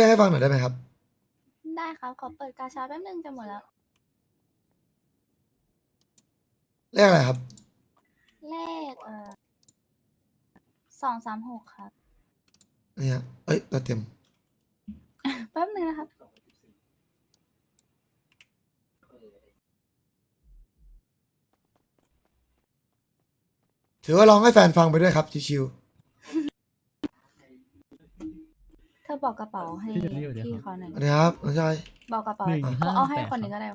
เพลงให้ฟังหน่อยได้ไหมครับ ได้ครับขอเปิดกาชาแป๊บนึงจะหมดแล้ว เลขอะไรครับ เลขเอ่อสองสามหกครับ เนี่ย เอ้ยเราเต็ม แป๊บนึงนะครับ ถือว่าร้องให้แฟนฟังไปด้วยครับชิวเธอบอกกระเป๋าให้พี่เดี๋ยวนี้อยู่เดี๋ยว พี่ครับเขาหน่อยๆอันนี้ครับน้องชาย บอกกระเป๋าหนึ่งก็เอาให้ห้าแปด คนหนึ่งก็ได้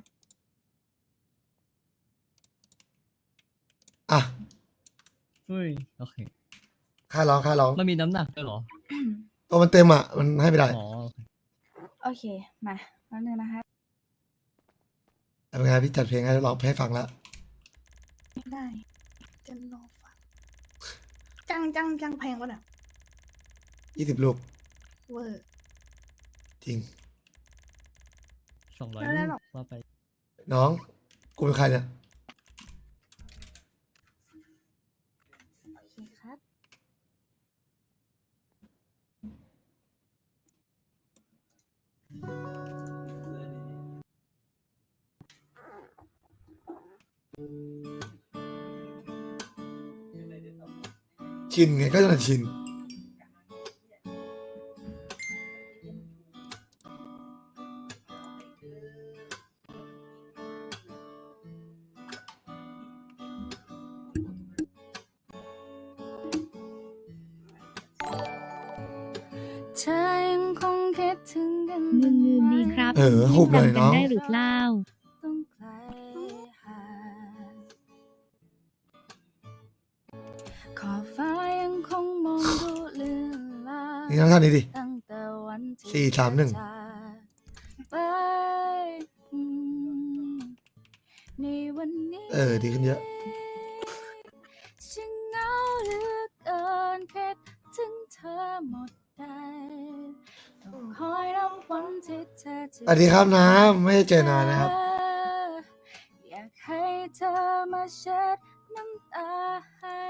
อะ เฮ้ยโอเคค่าร้องค่าร้องมันมีน้ำหนักด้วยเหรอตัวมันเต็มอะ มันให้ไม่ได้อ๋อโอเคโอเคมาแป๊บนึงนะคะเป็นไงพี่จัดเพลงให้ร้องให้ฟังแล้วได้ จะรอฟังจังจังจังแพงวะเนี่ยยี่สิบลูก เวอร์จริง สองร้อยไม่ได้หรอก ว่าไป น้อง กูเป็นใครเนี่ย โอเคครับ ชินไงก็จะชิน เธอยังคงคิดถึงกันลืมลืมดีครับเออหุบเลยจำกัน้องได้หรือเปล่าต้องไกลห่างขอบฟ้ายังคงมองดูเลือนลางนี่น้องท่านนี้ดิตั้งแต่วันที่สี่สามหนึ่งจาก สวัสดีครับน้ำไม่ได้เจอนานนะครับ อยากให้เธอมาเช็ดน้ำตาให้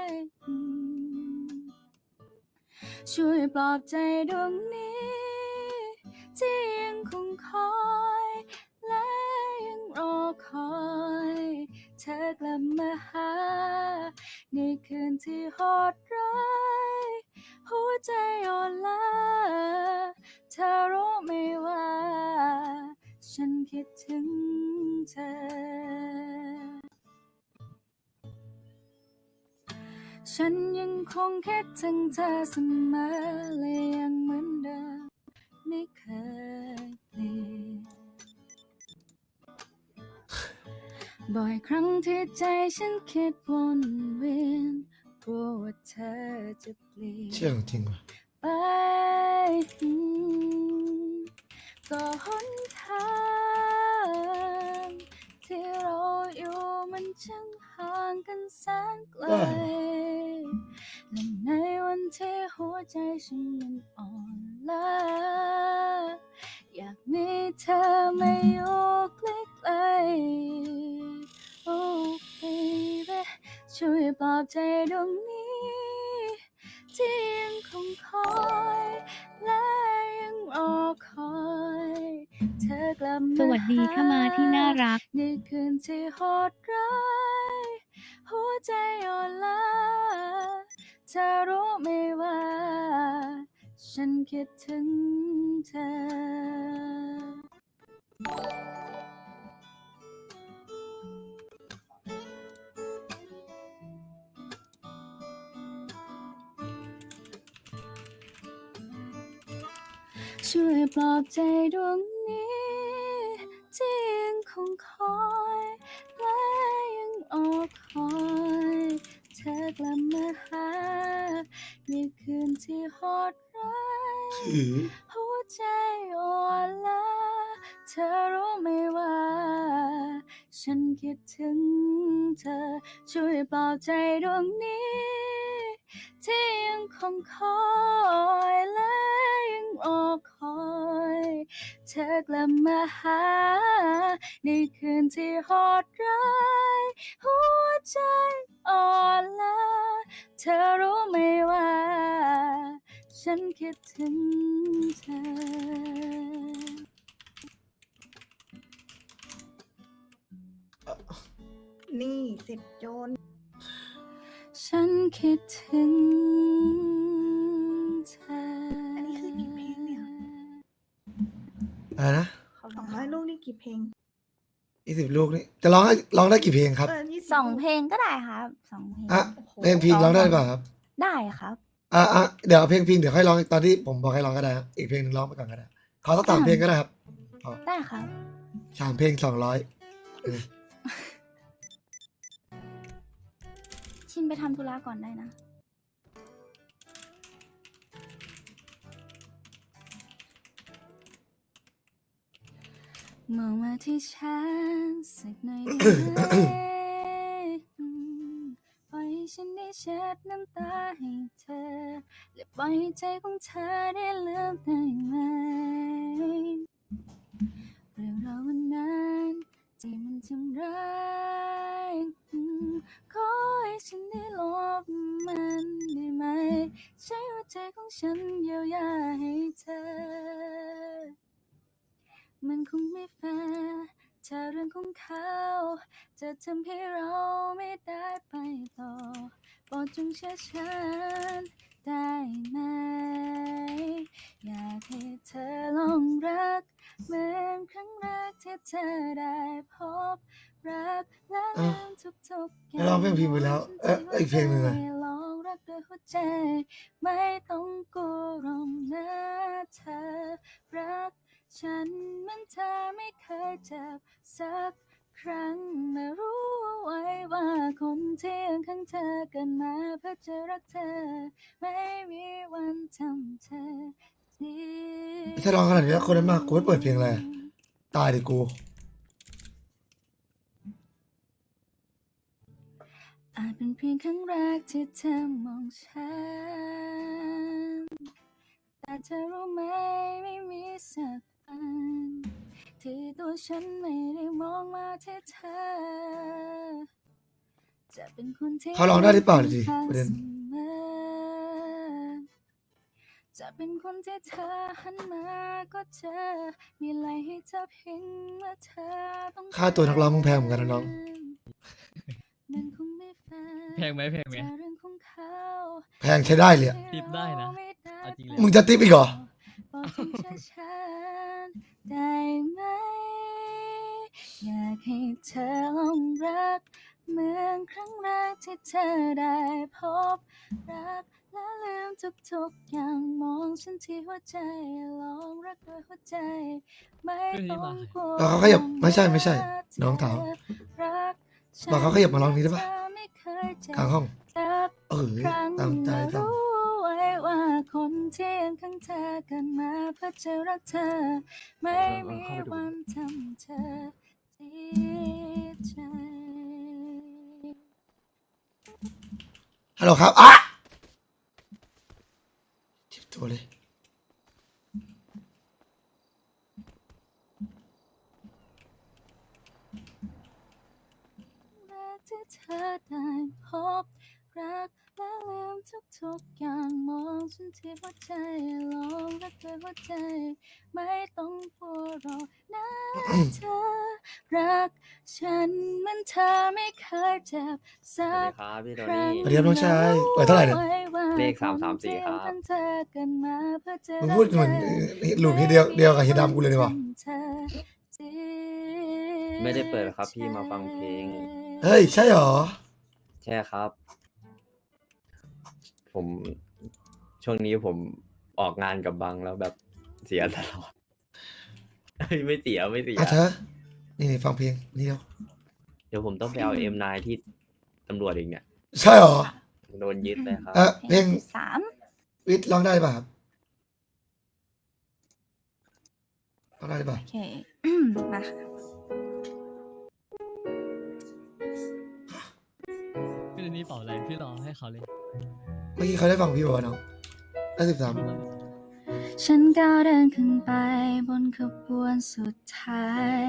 ช่วยปลอบใจดวงนี้ที่ยังคงคอยและยังรอคอย เธอกลับมาหาในคืนที่โหดร้าย หัวใจอ่อนล้าเธอรู้ไหมว่า ฉันคิดถึงเธอ ฉันยังคงคิดถึงเธอเสมอและยังเหมือนเดิมไม่เคยเปลี่ยนบ่อยครั้งที่ใจฉันคิดวนเวียน กลัวว่าเธอจะเปลี่ยน เชื่อจริงว่ะไปอืมก็หนทางที่เราอยู่มันช่างห่างกันแสนไกลและในวันที่หัวใจฉันมันอ่อนล้าอยากมีเธอมาอยู่ใกล้ๆโอ้ baby ช่วยปลอบใจดวงนี้ที่ยังคงคอยและยังรอคอยเธอกลับมาสวัสดีค่ะมาที่น่ารักในคืนที่โหดร้ายหัวใจอ่อนล้าเธอรู้ไหมว่า ฉันคิดถึงเธอ ช่วยปลอบใจดวงนี้ที่ยังคงคอยและยังออกคอย เธอกลับมาหาในคืนที่โหดร้ายหัวใจอ่อนล้าเธอรู้ไหมว่า ฉันคิดถึงเธอช่วยปลอบใจดวงนี้ ที่ยังคงคอยและ รอคอย เธอกลับมาหา ในคืนที่โหดร้ายหัวใจอ่อนล้าเธอรู้ไหมว่า ฉันคิดถึงเธอนี่สิบโจน ฉันคิดถึง กนี่กี่เพลงยี่สิบลูกนี่จะร้องให้ร้องได้กี่เพลงครับ เออยี่สิบสองลูกเพลงก็ได้ครับสองเพลงอะ โอ้โหเพลงพิงร้องได้หรือเปล่าครับได้ครับอะอะเดี๋ยวเอาเพลงพิงเดี๋ยวค่อยร้องตอนที่ผมบอกให้ร้องก็ได้ครับอีกเพลงหนึ่งร้องไปก่อนก็ได้ขอสักสามเพลงก็ได้ครับได้ครับ สามเพลงสองร้อยชินไปทำธุระก่อนได้นะ มองมาที่ฉันสักหน่อยได้ไหมปล่อยให้ฉันได้เช็ดน้ำตาให้เธอ และปล่อยให้ใจของเธอได้ลืมได้ไหมเรื่องราววันนั้นที่มันทำร้ายขอให้ฉันได้ลบมันได้ไหม ใช้หัวใจของฉันเยียวยาให้เธอ มันคงไม่แฟร์ถ้าเรื่องของเขา จะทำให้เราไม่ได้ไปต่อโปรดจงเชื่อฉันได้ไหม อยากให้เธอลองรัก เหมือนครั้งแรกที่เธอได้พบรักและลืมทุกๆอย่าร้องเพลงพิงไปแล้วเอ๊ะอีกเพลงหนึ่งอะลองรักด้วยหัวใจ ไม่ต้องกลัวหรอกนะเธอรัก ฉันเหมันเธอไม่เคยเจ็บสักครั้งไม่รู้เอาไว้ว่าคนที่ยืนข้างเธอเกิดมาเพื่อจะรักเธอ ไม่มีวันทำเธอเสียถ้าร้องขนาดนี้คนนั้นมากกูไม่เปิดเพลงอะไรอะตายดิกู อาจเป็นเพียงครั้งแรกที่เธอมองฉันแต่เธอรู้ไหมไม่มีสักวัน ที่ตัวฉันไม่ได้มองมาที่เธอ จะเป็นคนที่เขาร้องได้หรือเปล่าดิประเด็นสมอจะเป็นคนที่เธอหันมาก็เจอ มีอะไรให้เธอเพียงเมื่อเธอต้องค่าตัวนักร้องมึงแพงเหมือนกันนะน้อง มันคงไม่แฟร์แพงไหมแพงไหมจะเรื่องของเขาแพงใช้ได้เลยอะ ติปได้นะเอาจริงเลย มึงจะติ๊บอีกเหรอ บอกฉันช้า ๆได้ไหม อยากให้เธอลองรัก เหมือนครั้งแรกที่เธอได้พบรักและลืมทุกๆอย่างมองฉันที่หัวใจลองรักด้วยหัวใจ ไม่ต้องกลัวบอกเขาขยับไม่ใช่ไม่ใช่ น้องถามรักบอกเขาขยับมาร้องนี้ได้ปะเธอไม่เคยเจ็บกลางห้องสักเออครั้งตามใจเมื่อตามรู้ไว้ว่า คนที่ยังข้างเธอกันมาเพื่อจะรักเธอ ไม่มีวันทำเธอเสียใจฮัลโหลครับอะเจ็บตัวเลยแม้ที่เธอได้พบรัก และลืมทุกๆอย่างมองฉันที่หัวใจลองรักด้วยหัวใจ ไม่ต้องกลัวหรอกนะเธอรัก ฉันเหมันเธอไม่เคยเจ็บสัสวัสก ดีครับพี่โทครั้นี่งสวัสดีครับน้องชายเปิดเท่าไหร่เนี่ย เลข334ครับนเธอกันมาเพื่อจะมึงพูดเหมือนหลุมที่เดียวเดียวกับเฮียดำกูเลยดีกว่า ไม่ได้เปิดครับพี่มาฟังเพลง เฮ้ย ใช่เหรอ ใช่ครับ ผมช่วงนี้ผมออกงานกับบังแล้วแบบเสียตลอดเฮ้ยไม่เสียไม่เสีย อะเธอ นี่นี่ฟังเพลงนี่เดียว เดี๋ยวผมต้องไปเอาเอ็มนที่ตำรวจอีกเนี่ย ใช่เหรอ โดนยึดเลยครับ เออเพลงสามวิทย์ร้องได้ป่ะครับร้องได้ป่ะ โอเค มาค่ะพี่เดนนี่เป่าอะไร พี่รอให้เขาเลยเมื่อกี้เขาได้ฟังพี่บอกว่าน้องได้สิบสามฉันก้าวเดินขึ้นไปบนขบวนสุดท้าย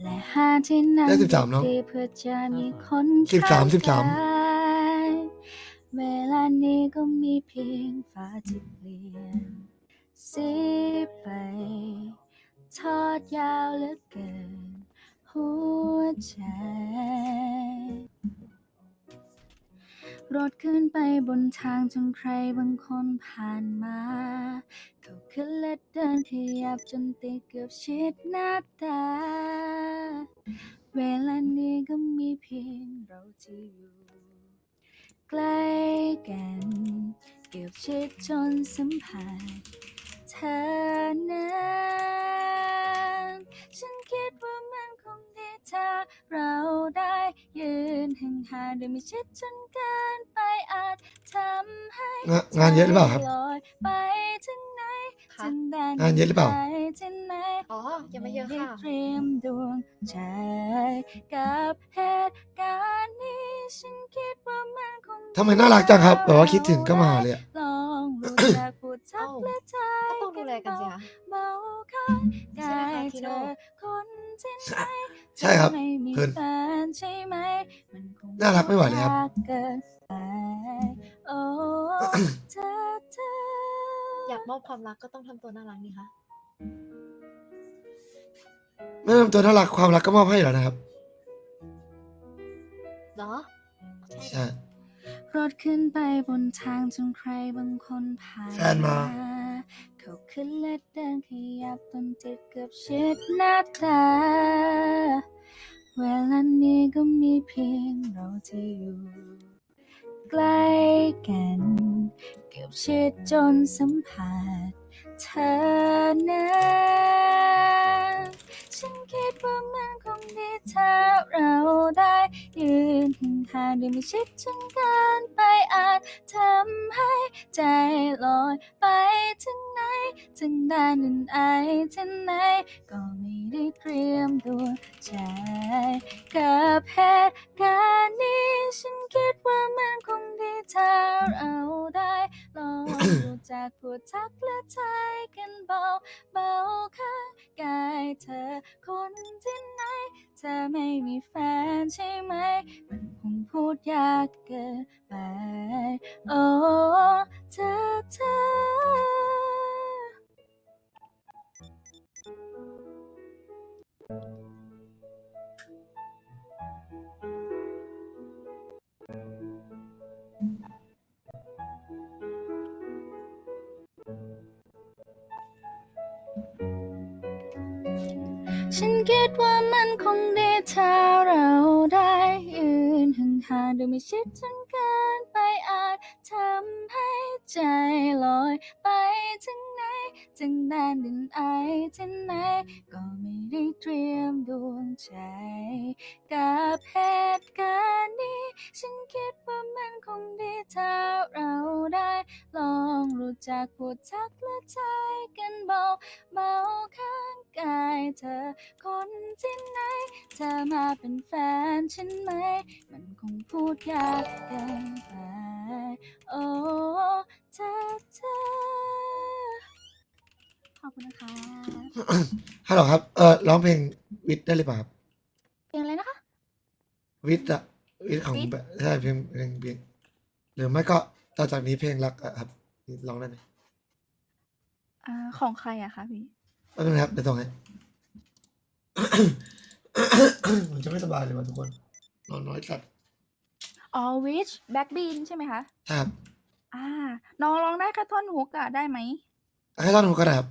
และหาที่นั่งได้สิบสามน้องที่เพื่อจะมีคนสิบสามสิบสามเข้ใจเวลานี้ก็มีเพียงฟ้าที่เปลี่ยนสีไป ทอดยาวเหลือเกิน หัวใจ รถขึ้นไปบนทางจนใครบางคนผ่านมาเขาขึ้นและเดินขยับจนติดเกือบชิดหน้าตา เวลานี้ก็มีเพียงเราที่อยู่ ใกล้กัน เกือบชิดจนสัมผัส ธอนั้นฉันคิดว่ามันคงดีถ้าเราได้ยืนห่างๆโดยไม่ชิดจนเกินไปอาจทำให้งานงานเยอะหรือเปล่าครับใจลอยไปถึงไหน ค่ะถึงแดนงานเยอะหรือเปล่าไปที่ไหนอ๋อยังไม่เยอะด้ค่ะเตรียมดวงใจกับเหตุการณ์นี้ฉันคิดว่ามันคงทำไมน่ารักจังครับ แบบว่าคิดถึงก็มาเลยอะลองรู้จักพูดทักเอ้าและทายก็ต้องดูแลกันสิคะ เบาๆข้างกายใช่เธไหมอคะคนที่ไหนใช่ครับ ไม่มีเพิ่นแฟนใช่ไหมมันคงน่ารักไม่ไหวเลยครับยากเกินไปโอ้ เธอเธอ อยากมอบความรักก็ต้องทำตัวน่ารักนี่คะไม่ทำตัวน่ารักความรักก็มอบให้อยู่แล้วนะครับ เหรอ ใช่ รถขึ้นไปบนทางจนใครบางคนผ่านแฟนมา เขาขึ้นและเดินขยับจนติดเกือบชิดหน้าตาเวลานี้ก็มีเพียงเราที่อยู่ ใกล้กัน เกือบชิดจนสัมผัสเธอนั้นฉันคิดว่ามันคงดีถ้าเราได้ยืนห่างๆโดยไม่ชิดจนเกินไปอาจทำให้ใจลอยไปถึงไหนถึงด้านอื่นไอที่ไหนก็ ได้เตรียมตัวใจกับเหตุการณ์นี้ ฉันคิดว่ามันคงดีถ้าเราได้ลองรู้จักพูดทักและทายกันเบาเบาข้างกายเธอคนที่ไหนเธอไม่มีแฟนใช่ไหม มันคงพูดยากเกินไป โอ้เธอเธอ ฉันคิดว่ามันคงดีถ้าเราได้ยืนห่างๆโดยไม่ชิดจนเกินไปอาจทำให้ใจลอยไปถึงไหนถึงแดนดินไอที่ไหนก็ ได้เตรียมดวงใจ กับเหตุการณ์นี้ ฉันคิดว่ามันคงดีถ้าเราได้ ลองรู้จักพูดทักและทายกันเบาเบาข้างกายเธอ คนที่ไหน เธอมาเป็นแฟนฉันไหม มันคงพูดยากเกินไป โอ้เธอเธอ ขอบคุณนะคะฮัลโหลครับเออร้องเพลงวิทย์ได้หรือเปล่าครับเพลงอะไรนะคะ วิทย์อะวิทย์ของวิทย์ แบบใช่เพลงเพลงเพลงหรือไม่ก็ต่อจากนี้เพลงรักอะครับนี่ร้องได้ไหมอ่าของใครอะคะพี่แป๊บนึงนะครับเดี๋ยวส่งให้ ผมจะไม่สบายเลยว่ะทุกคนนอนน้อยจัดอ๋อ Witch Black Bean ใช่ไหมคะ ใช่ครับอ่าน้องร้องได้แค่ท่อนฮุกอะได้ไหมให้ท่านหูก็ได้ครับ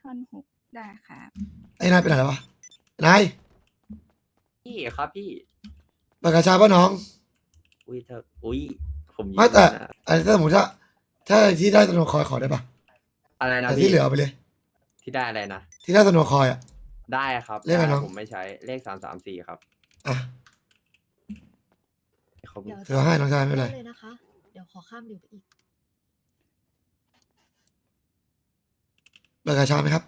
ท่อนฮุกได้ครับ ไอ้นายไปไหนแล้ววะนายพี่ครับพี่ปากกาชาป่ะน้อง อุ้ยเธออุ้ยผมยิ้ไม่แต่ นะอันนี้ถ้าสมมติถ้าถ้าที่ได้สโนว์คอยขอได้ปะอะไรนะแต่พี่ที่เหลือเอาไปเลย ที่ได้อะไรนะ ที่ได้สโนว์คอยอะ ได้ครับเลขอะไรด้น้อง ผมไม่ใช้เลขสามสามสี่ครับอะขอบคุณเดี๋ยวถือว่าให้น้องชายไม่เป็นไรด้เลยนะคะ เดี๋ยวขอข้ามเดี๋ยวไปอีก ปากกาชาไหมครับ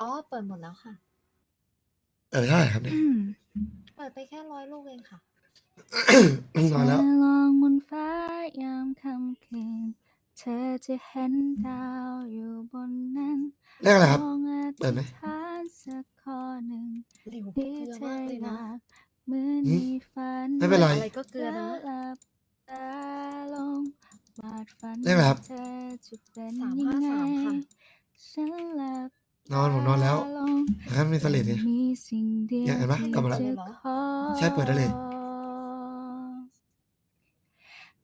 อ๋อ เปิดหมดแล้วค่ะ เออใช่ครับเนี่ยอืมเปิดไปแค่ร้อยลูกเองค่ะ นอนแล้ว เธอลองบนฟ้ายามค่ำคืน เธอจะเห็นดาวอยู่บนนั้นเลขอะไรครับลองอเปิดไหม ธิษฐานสักข้อหนึ่งเร็วเกที่ลือเธมาอกเลยอนะยากเหมือนหืมมีฝัน ไม่เป็นไร อะไรก็เกลือนะหลับตาลงวาดฝันได้ไหมครับเธอจะเป็นสามยังห้าไงสามค่ะ ฉันหลับนอนผมนอนแล้วตาลงนะครับมีสลิดเนี่ย มีสิ่งเดียวเนี่ยเห็นปะกลับมาแล้วที่จะขอใช่เปิดได้เลย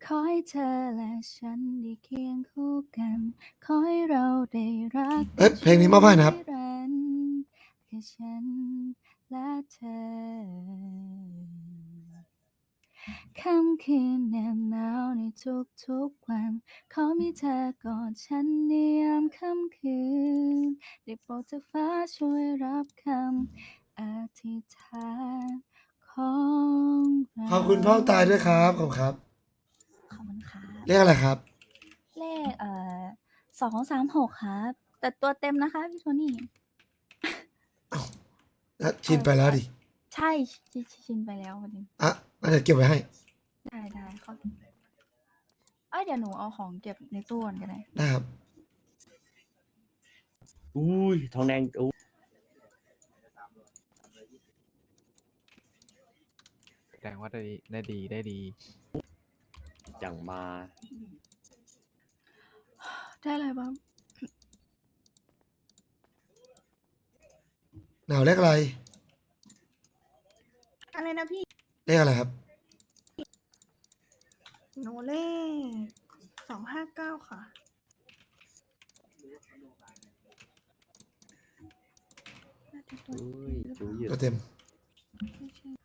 ขอให้เธอและฉันได้เคียงคู่กัน ขอให้เราได้รักเอ้ยเพลงนี้มอบให้นะครับ นิรันดร์แค่ฉันและเธอ ค่ำคืนแนบหนาวในทุกๆวัน ขอมีเธอกอดฉันในยามค่ำคืน ได้โปรดเธอฟ้าช่วยรับคำอธิษฐานของเราขอบคุณพ่อตายด้วยครับขอบคุณครับ ขอบคุณครับเรียกอะไรครับ เลขเอ่อสองสามหกครับ แต่ตัวเต็มนะคะพี่โทนี่ แล้วชินไปแล้วดิ ใช่ชินชินไปแล้ววันนี้ อะ งั้นเดี๋ยวเก็บไว้ให้ ได้ได้เขาเอ้ยเดี๋ยวหนูเอาของเก็บในตู้ก่อนก็ได้ได้ครับ อุ้ยทองแดงอู้แสดงว่าได้ดีได้ดีได้ดี อย่างมาได้อะไรบ้างหนาวเรียกอะไรอะไรนะพี่ เรียกอะไรครับ หนูเลขสองห้าเก้าค่ะ น่าจะตัวอุ้ยจูหยุดตัวเต็มไม่ใช่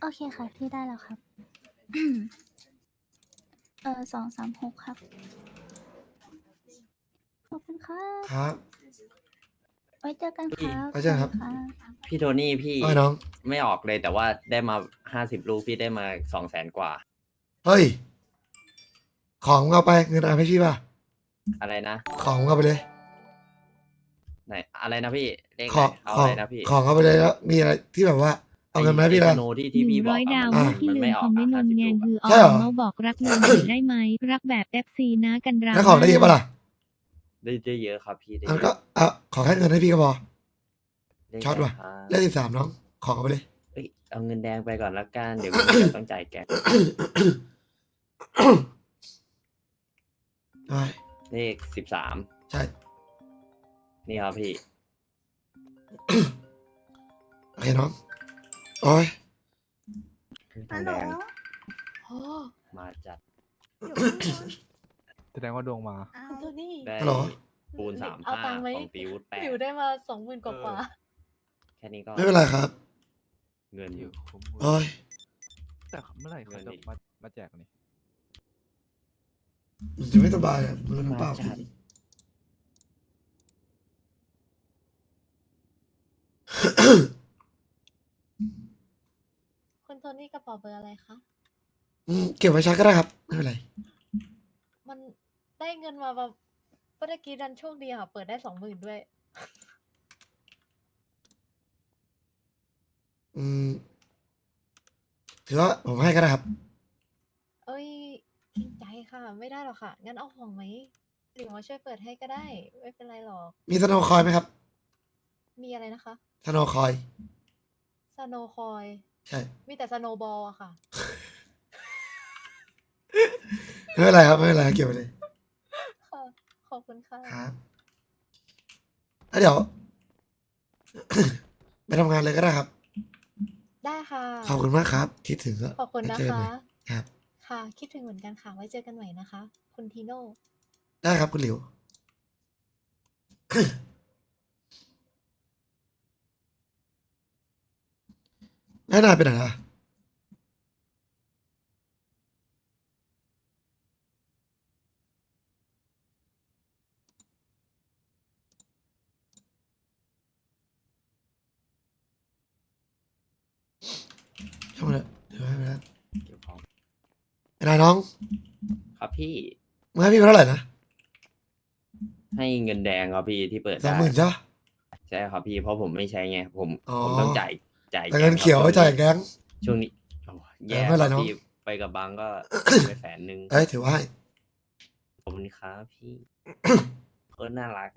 โอเคค่ะพี่ได้แล้วครับ เออสองสามหกครับ ขอบคุณครับ ครับ ไว้เจอกันครับไว้เจอกันครับ ขณพี่โทนี่พี่เอ้ยน้อง ไม่ออกเลยแต่ว่าได้มาห้าสิบลูกพี่ได้มาสองแสนกว่า เฮ้ย ของมึงเอาไปเงินเอาให้พี่ป่ะ อะไรนะของมึงเอาไปเลย ไหนอะไรนะพี่เลขขไหนองเอาขออะงไรนะพี่ ของเอาไปเลยแล้วมีอะไรที่แบบว่า เอาเงินมาให้พี่ไอ้ละสโนที่หที่นึ่พี่งบอร้กอยอะดาวมันเมื่อที่มันลืไม่มอคออกมไม่นห้ามสิบแงลูนกคืออ๋อใช่เหรอเขาบอกรักเงินหน่อยได้ไหมรักแบบเอฟซีนะกันราแล้วของได้เยอะป่ะล่ะได้ได้เยอะครับพี่ได้อันเยก็อะเอาขอแค่เงินให้พี่ก็พอ ได้ช็อตว่ะ ครับเลขสิบสามน้องของเอาไปเลย เอ้ยเอาเงินแดงไปก่อนละกันเดี๋ยวพี่จะต้องจ่ายแกได้เลขสิบสามใช่นี่ครับพี่ โอเคน้อง โอ้ยทฮัอลงโหลแดงมาจัดอยู่ข้างบนแสดงว่าดวงมา อ้าวคุณโทนี่ได้ฮัลโหลปูนสามเอาห้าตังค์ไหมของตีวุฒแปดหลิวได้มาสองหมื่นกว่าแค่นี้ก็ไม่เป็นไรครับเงินออยู่ยู่คุ้มโอ้ยแต่เมื่อไหร่เขาเงินจะอีกมามาแจกนี่มันจะไม่สบายอะมือน้ำเปล่ามาจัดๆคุณโทนี่กระเป๋าเบอร์อะไรคะ อืมเก็บไว้ใช้ก็ได้ครับ ไม่เป็นไร มันได้เงินมาแบบเมื่อกี้ดันโชคดีค่ะ เปิดได้สองหมื่นด้วย อืมถือว่าผมให้ก็ได้ครับ เอ้ยเกรงใจค่ะ ไม่ได้หรอกค่ะ งั้นเอาของไหมหลิวมาช่วยเปิดให้ก็ได้ ไม่เป็นไรหรอก มีสโนว์คอยไหมครับมีอะไรนะคะ สโนว์คอย สโนคอย ใช่ มีแต่สโนบอลอะค่ะ ไม่เป็นไรครับไม่เป็นไรเก็บไว้เลยค่ะ ขอบคุณค่ะ ครับแล้วเดี๋ยว ไปทำงานเลยก็ได้ครับ ได้ค่ะ ขอบคุณมากครับ คิดถึงก็ขอบคุณนะไว้เจอกัคะ ใหม่ครับ ค่ะ คิดถึงเหมือนกันค่ะ ไว้เจอกันใหม่นะคะ คุณทีโน่ ได้ครับคุณหลิว แล้วนายไปไหนล่ะช่างมันเถอะเดี๋ยวให้ไปแล้วเก็บของไอ้นายน้องครับพี่มึงให้พี่ไปเท่าไหร่นะให้เงินแดงครับพี่ที่เปิดสองได้หมื่นใช่ปะ ใช่ครับพี่เพราะผมไม่ใช้ไงผมอ๋อ ผมต้องจ่าย จ่ายแต่เงินแก๊เขียวครับไว้จ่ายแก๊ง ช่วงนี้โอ้แย่เออไม่เป็นไรครับน้องพี่ไปกับบังก็ ไปแสนหนึ่งเอ้ยถือว่าให้ ขอบคุณครับพี่คนน่ารัก